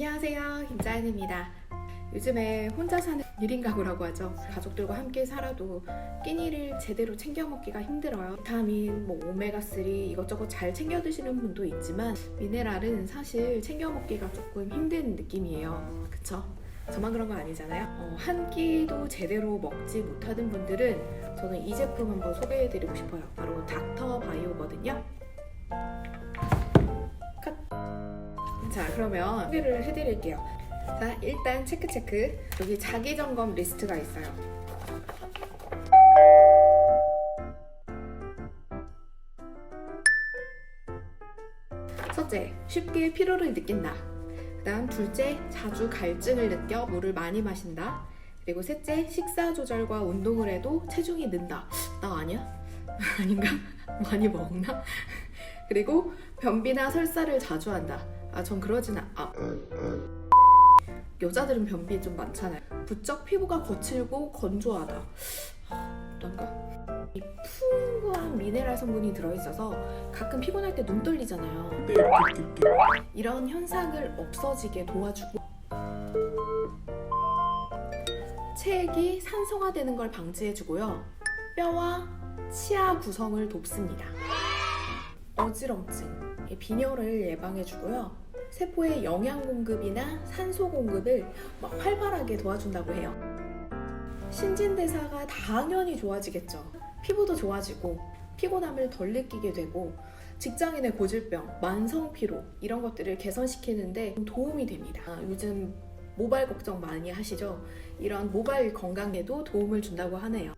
안녕하세요. 김자연입니다. 요즘에 혼자 사는 1인 가구라고 하죠. 가족들과 함께 살아도 끼니를 제대로 챙겨 먹기가 힘들어요. 비타민, 뭐 오메가3 이것저것 잘 챙겨 드시는 분도 있지만 미네랄은 사실 챙겨 먹기가 조금 힘든 느낌이에요. 그쵸? 저만 그런 거 아니잖아요. 어, 한 끼도 제대로 먹지 못하는 분들은 저는 이 제품 한번 소개해 드리고 싶어요. 바로 닥터 바이오거든요. 컷. 자 그러면 소개를 해드릴게요. 자 일단 체크체크. 여기 자기 점검 리스트가 있어요. 첫째 쉽게 피로를 느낀다. 그 다음 둘째 자주 갈증을 느껴 물을 많이 마신다. 그리고 셋째 식사 조절과 운동을 해도 체중이 는다. 나 아니야? 아닌가? 많이 먹나? 그리고 변비나 설사를 자주 한다 아 전 그러진 않... 아 여자들은 변비 좀 많잖아요. 부쩍 피부가 거칠고 건조하다. 하, 어떤가? 이 풍부한 미네랄 성분이 들어있어서 가끔 피곤할 때 눈 떨리잖아요. 이런 현상을 없어지게 도와주고 체액이 산성화되는 걸 방지해주고요. 뼈와 치아 구성을 돕습니다. 어지럼증, 빈혈을 예방해주고요. 세포의 영양 공급이나 산소 공급을 막 활발하게 도와준다고 해요. 신진대사가 당연히 좋아지겠죠. 피부도 좋아지고 피곤함을 덜 느끼게 되고 직장인의 고질병, 만성 피로 이런 것들을 개선시키는데 도움이 됩니다. 아, 요즘 모발 걱정 많이 하시죠? 이런 모발 건강에도 도움을 준다고 하네요.